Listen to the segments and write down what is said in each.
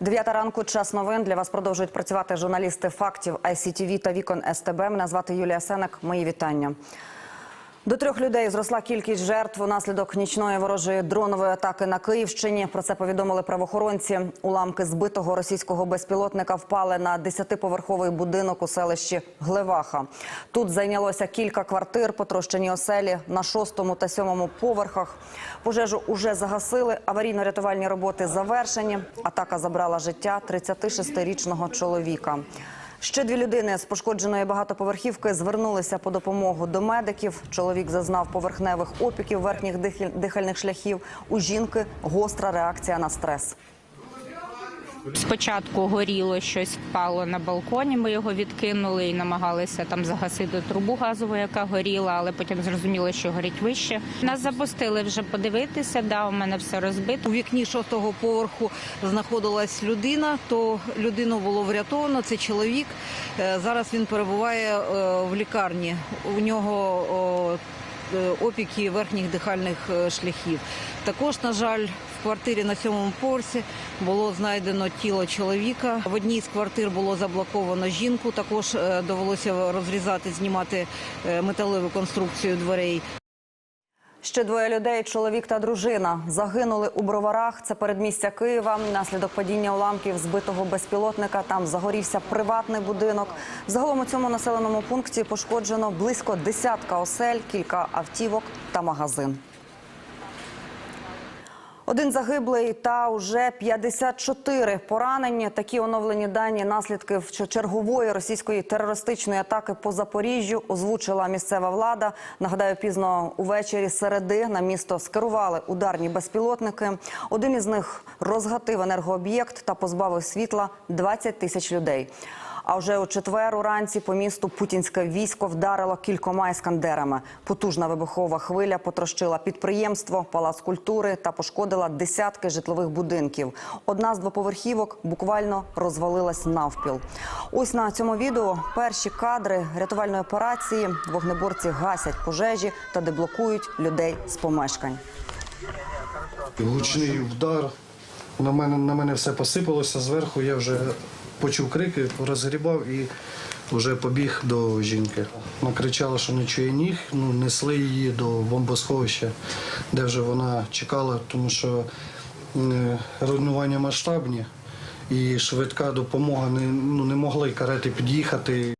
Дев'ята ранку. Час новин. Для вас продовжують працювати журналісти фактів ICTV та вікон СТБ. Мене звати Юлія Сенек. Мої вітання. До трьох людей зросла кількість жертв унаслідок нічної ворожої дронової атаки на Київщині. Про це повідомили правоохоронці. Уламки збитого російського безпілотника впали на десятиповерховий будинок у селищі Глеваха. Тут зайнялося кілька квартир, потрощені оселі на шостому та сьомому поверхах. Пожежу уже загасили. Аварійно-рятувальні роботи завершені. Атака забрала життя 36-річного чоловіка. Ще дві людини з пошкодженої багатоповерхівки звернулися по допомогу до медиків. Чоловік зазнав поверхневих опіків верхніх дихаль- дихальних шляхів. У жінки гостра реакція на стрес. Спочатку горіло щось впало на балконі. Ми його відкинули і намагалися там загасити трубу газову, яка горіла, але потім зрозуміло, що горить вище. Нас запустили вже подивитися. Да, у мене все розбито. У вікні шостого поверху знаходилась людина, то людину було врятовано. Це чоловік. Е, Зараз він перебуває е, в лікарні. У нього е, опіки верхніх дихальних шляхів. Також, на жаль, квартирі на сьомому поверсі було знайдено тіло чоловіка. В одній з квартир було заблоковано жінку. Також е, довелося розрізати, знімати е, металеву конструкцію дверей. Ще двоє людей, чоловік та дружина, загинули у броварах. Це передмістя Києва. Наслідок падіння уламків збитого безпілотника. Там загорівся приватний будинок. Загалом у цьому населеному пункті пошкоджено близько десятка осель, кілька автівок та магазин. Один загиблий та уже 54 поранені. Такі оновлені дані наслідки в- чергової російської терористичної атаки по Запоріжжю озвучила місцева влада. Нагадаю, пізно увечері середи на місто скерували ударні безпілотники. Один із них розгатив енергооб'єкт та позбавив світла 20 тисяч людей. А вже у четвер уранці по місту путінське військо вдарило кількома іскандерами. Потужна вибухова хвиля потрощила підприємство, палац культури та пошкодила десятки житлових будинків. Одна з двоповерхівок буквально розвалилась навпіл. Ось на цьому відео перші кадри рятувальної операції. Вогнеборці гасять пожежі та деблокують людей з помешкань. Гучний удар. На мене, на мене все посипалося зверху. Я вже почув крики, розгрібав і вже побіг до жінки. Вона кричала, що не чує ніг. Ну, несли її до бомбосховища, де вже вона чекала, тому що руйнування масштабні і швидка допомога не, ну, не могли карети під'їхати.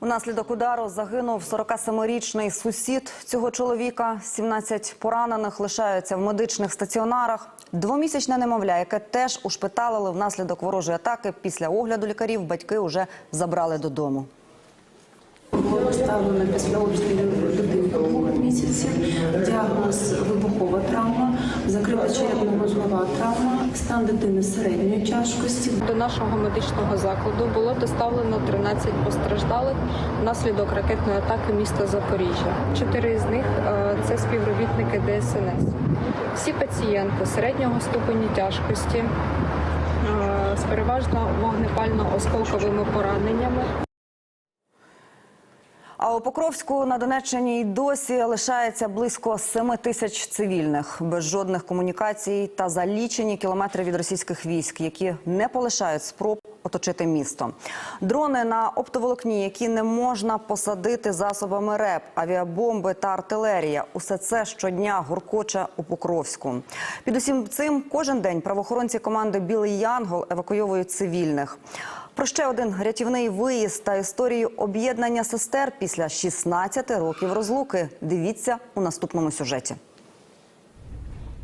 Унаслідок удару загинув 47-річний сусід цього чоловіка. 17 поранених лишаються в медичних стаціонарах. Двомісячне немовля, яке теж ушпиталили внаслідок ворожої атаки. Після огляду лікарів батьки вже забрали додому. Було поставлено після обстрілів дитинку двох місяців, діагноз вибухова травма, закрито-черепно-мозгова травма, стан дитини середньої тяжкості. До нашого медичного закладу було доставлено 13 постраждалих внаслідок ракетної атаки міста Запоріжжя. Чотири з них е, це співробітники ДСНС. Всі пацієнти середнього ступеню тяжкості е, з переважно вогнепально-осколковими пораненнями. А у Покровську на Донеччині й досі лишається близько 7 тисяч цивільних без жодних комунікацій та за лічені кілометри від російських військ, які не полишають спроб оточити місто. Дрони на оптоволокні, які не можна посадити засобами РЕП, авіабомби та артилерія. Усе це щодня гуркоче у Покровську. Під усім цим кожен день правоохоронці команди Білий Янгол евакуйовують цивільних. Про ще один рятівний виїзд та історію об'єднання сестер після 16 років розлуки. Дивіться у наступному сюжеті.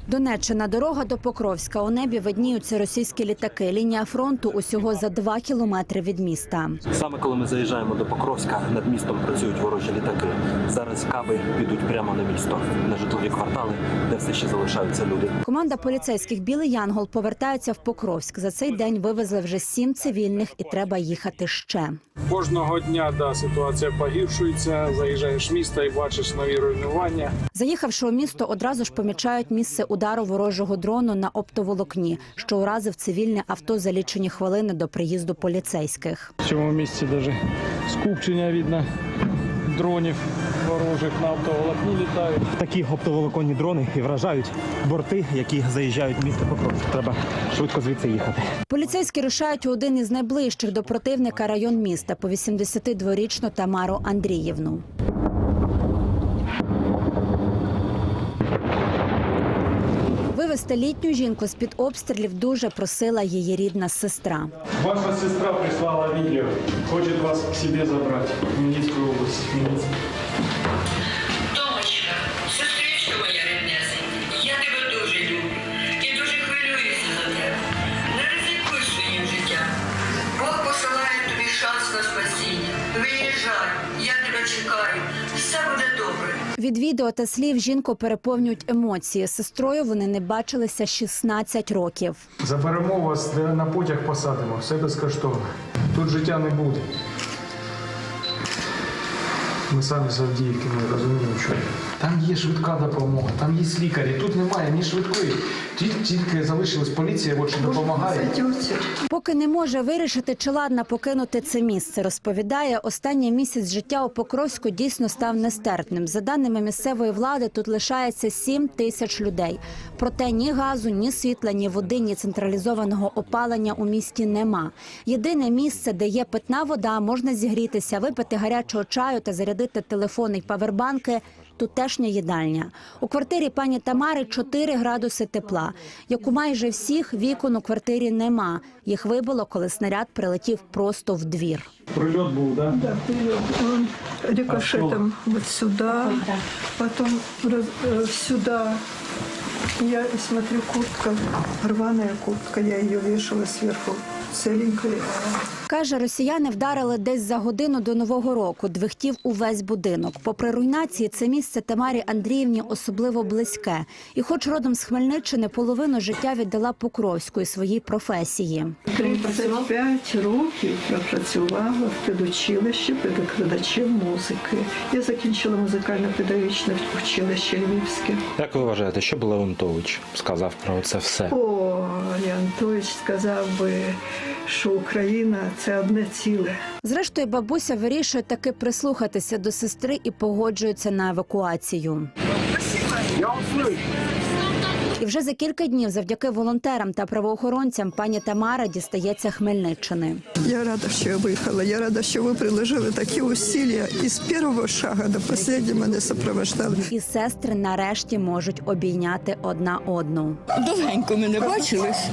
Донеччина дорога до Покровська. У небі видніються російські літаки. Лінія фронту усього за два кілометри від міста. Саме коли ми заїжджаємо до Покровська, над містом працюють ворожі літаки. Зараз каби підуть прямо на місто, на житлові квартали, де все ще залишаються люди. Команда поліцейських Білий Янгол повертається в Покровськ. За цей день вивезли вже сім цивільних, і треба їхати ще. Кожного дня да, ситуація погіршується. Заїжджаєш в місто і бачиш нові руйнування. Заїхавши у місто, одразу ж помічають місце удару ворожого дрону на оптоволокні, що уразив цивільне авто за лічені хвилини до приїзду поліцейських. В цьому місці навіть скупчення видно дронів ворожих на оптоволокні літають. Такі оптоволоконні дрони і вражають борти, які заїжджають в місто Покровськ. Треба швидко звідси їхати. Поліцейські рушають у один із найближчих до противника район міста по 82-річну Тамару Андріївну. Вивезти літню жінку з під обстрілів дуже просила її рідна сестра. Ваша сестра прислала відео. Хоче вас к себе забрати в Хмельницькую область. Томочка, сестричко моя ріднесенька, я тебе дуже люблю і дуже хвилююся за тебе. Не ризикуй своїм життям. Бог посилає тобі шанс на спасіння. Виїжджай, я тебе чекаю. Все буде добре. Від відео та слів жінку переповнюють емоції. Сестрою вони не бачилися 16 років. Заберемо вас на потяг посадимо, все безкоштовно. Тут життя не буде. Ми самі з Авдіївки не розуміємо, що. Там є швидка допомога, там є лікарі. Тут немає ні швидкої. Тільки, тільки залишилась поліція, от що допомагає. Поки не може вирішити, чи ладна покинути це місце, розповідає, останній місяць життя у Покровську дійсно став нестерпним. За даними місцевої влади, тут лишається 7 тисяч людей. Проте ні газу, ні світла, ні води, ні централізованого опалення у місті нема. Єдине місце, де є питна вода, можна зігрітися, випити гарячого чаю та зарядити телефони й павербанки. Тутешня їдальня. У квартирі пані Тамари 4 градуси тепла. Як у майже всіх, вікон у квартирі нема. Їх вибило, коли снаряд прилетів просто в двір. Прильот був, так? Да? Он рикошетом вот сюда, потом э, сюда. Я смотрю, куртка, рваная куртка, я ее вешала сверху, целенькая. Каже, росіяни вдарили десь за годину до нового року. Двихтів увесь будинок. Попри руйнації, це місце Тамарі Андріївні особливо близьке. І, хоч родом з Хмельниччини, половину життя віддала Покровську і своїй професії. 35 років пропрацювала в педучилищі педакладачем музики. Я закінчила музикально-педагогічне училище Львівське. Як ви вважаєте, що Леонтович сказав про це все? О, Леонтович сказав би, що Україна це одне ціле. Зрештою, бабуся вирішує таки прислухатися до сестри і погоджується на евакуацію. І вже за кілька днів, завдяки волонтерам та правоохоронцям, пані Тамара дістається Хмельниччини. Я рада, що я виїхала. Я рада, що ви приложили такі усилля і з першого шага до останнього мене супроводжали. І сестри нарешті можуть обійняти одна одну. Довгенько ми не бачились.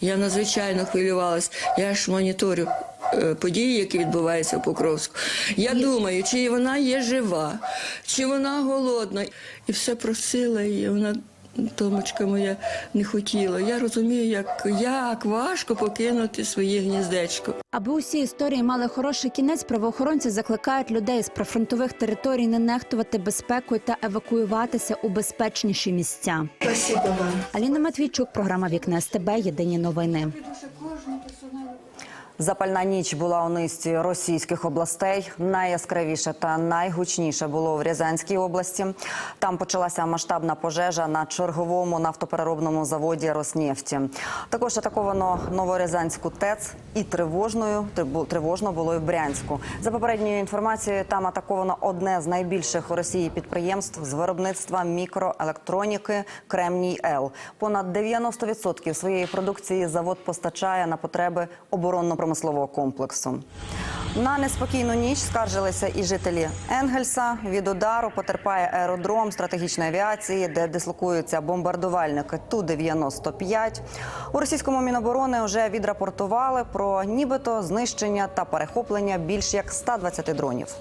Я надзвичайно хвилювалась. Я ж моніторю е, події, які відбуваються в Покровську. Я думаю, чи вона є жива, чи вона голодна. І все просила її. Вона. Томочка моя не хотіла. Я розумію, як, як важко покинути своє гніздечко. Аби усі історії мали хороший кінець, правоохоронці закликають людей з прифронтових територій не нехтувати безпекою та евакуюватися у безпечніші місця. Спасибо вам. Аліна Матвійчук, програма Вікна СТБ. Єдині новини. Запальна ніч була у низці російських областей. Найяскравіше та найгучніше було в Рязанській області. Там почалася масштабна пожежа на черговому нафтопереробному заводі Роснефті. Також атаковано Новорязанську ТЕЦ і тривожною тривожно було і в Брянську. За попередньою інформацією, там атаковано одне з найбільших у Росії підприємств з виробництва мікроелектроніки Кремній Л. Понад 90% своєї продукції завод постачає на потреби оборонно-промислового комплексу. На неспокійну ніч скаржилися і жителі Енгельса. Від удару потерпає аеродром стратегічної авіації, де дислокуються бомбардувальники Ту-95. У російському міноборони вже відрапортували про нібито знищення та перехоплення більш як 120 дронів.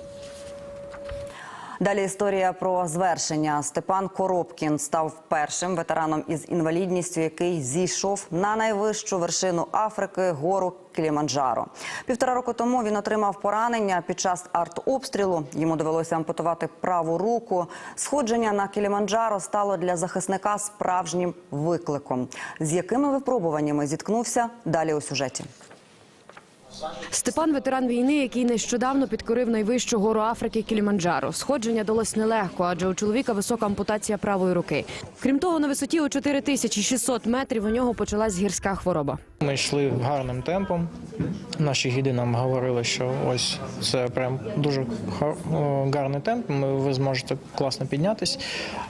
Далі історія про звершення. Степан Коробкін став першим ветераном із інвалідністю, який зійшов на найвищу вершину Африки гору Кіліманджаро. Півтора року тому він отримав поранення під час артобстрілу. Йому довелося ампутувати праву руку. Сходження на Кіліманджаро стало для захисника справжнім викликом. З якими випробуваннями зіткнувся далі у сюжеті. Степан ветеран війни, який нещодавно підкорив найвищу гору Африки Кіліманджаро. Сходження далось нелегко, адже у чоловіка висока ампутація правої руки. Крім того, на висоті у 4600 метрів у нього почалась гірська хвороба. Ми йшли гарним темпом. Наші гіди нам говорили, що ось це прям дуже гарний темп. Ви зможете класно піднятись.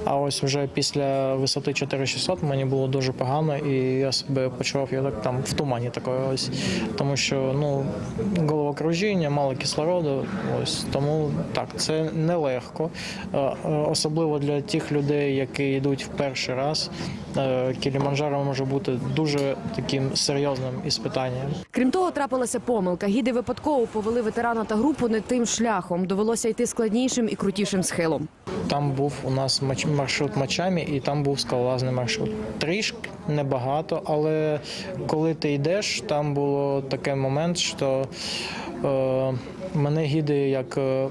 А ось вже після висоти 4600 мені було дуже погано, і я себе почував я так там в тумані такої ось. Тому що ну головокружіння, мало кислороду. Ось тому так, це нелегко. Е, е, Особливо для тих людей, які йдуть в перший раз. Е, Кіліманджаро може бути дуже таким серйозним іспитанням. Крім того, трапилася помилка. Гіди випадково повели ветерана та групу не тим шляхом. Довелося йти складнішим і крутішим схилом. Там був у нас маршрут мачамі, і там був скалолазний маршрут. Трішки небагато, але коли ти йдеш, там було такий момент, що е, мене гіди як. е,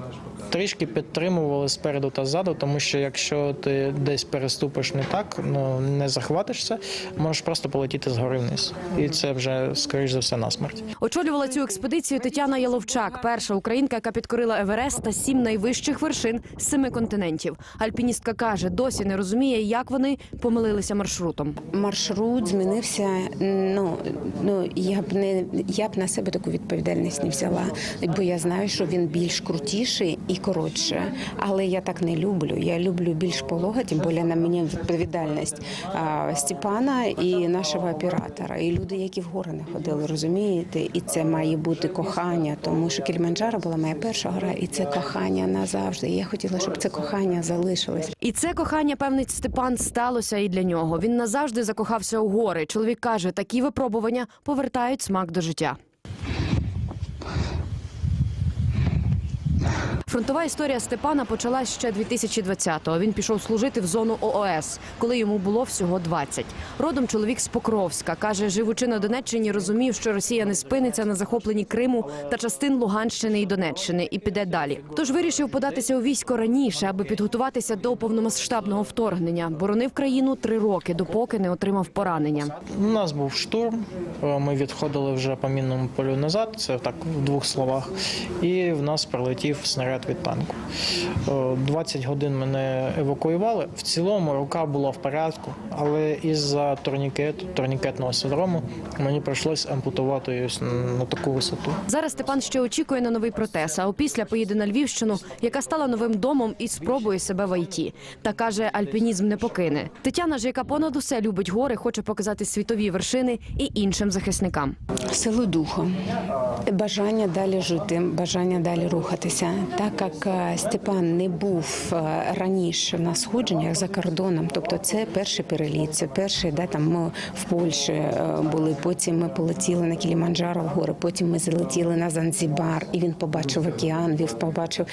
Трішки підтримували спереду та ззаду, тому що якщо ти десь переступиш не так, ну не захватишся, можеш просто полетіти згори вниз. І це вже, скоріш за все, насмерть. Очолювала цю експедицію Тетяна Яловчак, перша українка, яка підкорила Еверест та сім найвищих вершин з семи континентів. Альпіністка каже, досі не розуміє, як вони помилилися маршрутом. маршрут змінився. Ну ну я б не я б на себе таку відповідальність не взяла, бо я знаю, що він більш крутіший і коротше. Але я так не люблю. Я люблю більш полога, тим більше на мені відповідальність Степана і нашого оператора, і люди, які в гори не ходили, розумієте? І це має бути кохання, тому що Кіліманджаро була моя перша гора, і це кохання назавжди. І я хотіла, щоб це кохання залишилось. І це кохання, певнить Степан, сталося і для нього. Він назавжди закохався у гори. Чоловік каже, такі випробування повертають смак до життя. Фронтова історія Степана почалась ще 2020-го. Він пішов служити в зону ООС, коли йому було всього 20. Родом чоловік з Покровська каже, живучи на Донеччині, розумів, що Росія не спиниться на захопленні Криму та частин Луганщини і Донеччини і піде далі. Тож вирішив податися у військо раніше, аби підготуватися до повномасштабного вторгнення. Боронив країну три роки, допоки не отримав поранення. У нас був штурм. е, Ми відходили вже по мінному полю назад. Це так в двох словах. І в нас прилетів снаряд від танку. Е, 20 годин мене евакуювали. В цілому рука була в порядку, але із-за турнікету, турнікетного синдрому мені прийшлось ампутувати її на таку висоту. Зараз Степан ще очікує на новий протез, а опісля поїде на Львівщину, яка стала новим домом і спробує себе в ІТ. Та каже, альпінізм не покине. Тетяна ж, яка понад усе любить гори, хоче показати світові вершини і іншим захисникам. Силу духу, бажання далі жити, бажання далі рухатися. Так як е, Степан не був е, раніше на сходженнях за кордоном, тобто це перший переліт, це перший, де там ми в Польщі е, були. Потім ми полетіли на Кіліманджаро в гори, потім ми залетіли на Занзібар, і він побачив океан, він побачив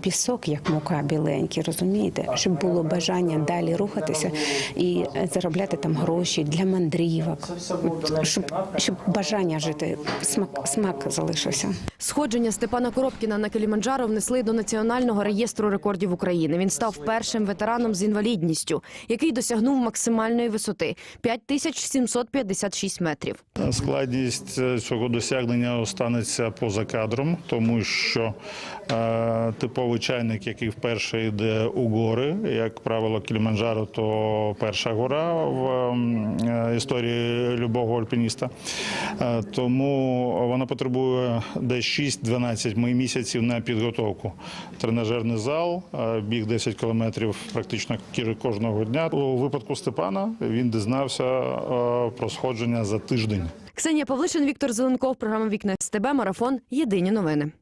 пісок, як мука біленький, розумієте, щоб було бажання далі рухатися і заробляти там гроші для мандрівок, щоб, щоб бажання жити, смак, смак залишився. Сходження Степана Коробкіна на Кіліманджаро внесли до національного реєстру рекордів України. Він став першим ветераном з інвалідністю, який досягнув максимальної висоти 5756 метрів. Складність е, цього досягнення останеться поза кадром, тому що е, типовий чайник, який вперше йде у гори, як правило, Кіліманджаро то перша гора в е, історії любого альпініста. Е, тому вона потребує десь 6-12 місяців на підготовку. Тренажерний зал, е, біг 10 кілометрів практично кожного дня. У випадку Степана він дізнався е, про сходження за тиждень. Ксенія Павлишин, Віктор Зеленков, програма Вікна СТБ, марафон. Єдині новини.